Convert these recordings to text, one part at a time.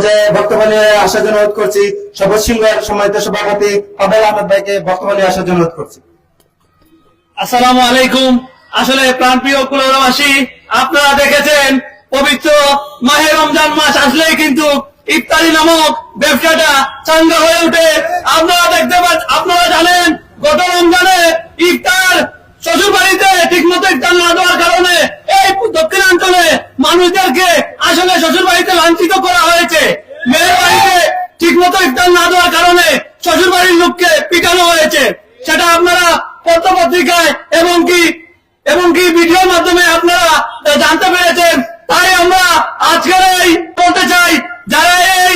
পর্যায়ে নিয়ে আসার জন্য অনুরোধ করছি। সবুজ সিংহের সম্মানিত সভাপতি আবেল আহমেদ ভাইকে নিয়ে আসার জন্য অনুরোধ করছি। আসসালামু আলাইকুম। আসলে প্রাণপ্রিয় কুলাবাসী আপনারা দেখেছেন, পবিত্র মাহে রমজান মাস আসলেই কিন্তু ইফতারি নামক ব্যবসাটা চাঙ্গা হয়ে ওঠে আপনারা দেখতে পাচ্ছেন আপনারা জানেন গত রমজানে ইফতার শ্বশুর বাড়িতে ঠিক মতো ইফতার না দেওয়ার কারণে এই দক্ষিণাঞ্চলে মানুষদেরকে আসলে শ্বশুর বাড়িতে লাঞ্ছিত করা হয়েছে। মেয়ের বাড়িতে ঠিক মতো ইফতার না দেওয়ার কারণে শ্বশুর বাড়ির লোককে পিটানো হয়েছে। সেটা আপনারা পত্র পত্রিকায় এবং কি এবং কি ভিডিওর মাধ্যমে আপনারা জানতে পেরেছেন তাই আমরা আজকের এই বলতে চাই যারা এই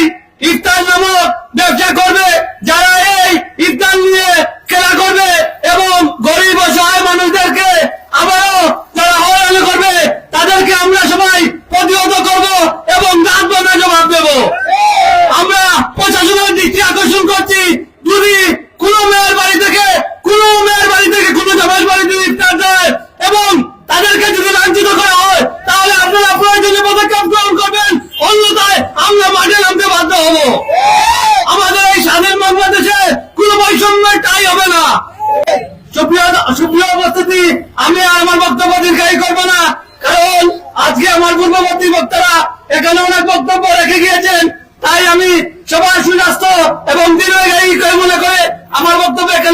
ইফতার নামক ব্যবসা করবে যারা এই ইফতার নিয়ে খেলা করবে এবং গরিব অসহায় মানুষদেরকে আবারও যারা হয়রানি করবে তাদেরকে আমরা সবাই প্রতিহত করব এবং দাঁত বন্ধ জবাব দেবো আমরা প্রশাসনের দৃষ্টি আকর্ষণ করছি। যদি কোন মেয়ের বাড়ি থেকে, কোন মেয়ের বাড়ি থেকে কোন জামাই বাড়ি থেকে ইফতার দেয় এবং তাদেরকে যদি লাঞ্ছিত করা হয়, তাহলে আপনারা প্রয়োজনীয় পদক্ষেপ গ্রহণ করবেন। অন্যথায় আমরা মাঠে নামতে বাধ্য হব। আমাদের এই স্বাধীন বাংলাদেশে কোন বৈষম্য তাই হবে না। আমি আর আমার বক্তব্য দীর্ঘায়ী করব না। কারণ আজকে আমার পূর্ববর্তী বক্তারা এখানে অনেক বক্তব্য রেখে গিয়েছেন তাই আমি সবার সুস্বাস্থ্য এবং দীর্ঘায়ী করে মনে করে আমার বক্তব্য এখানে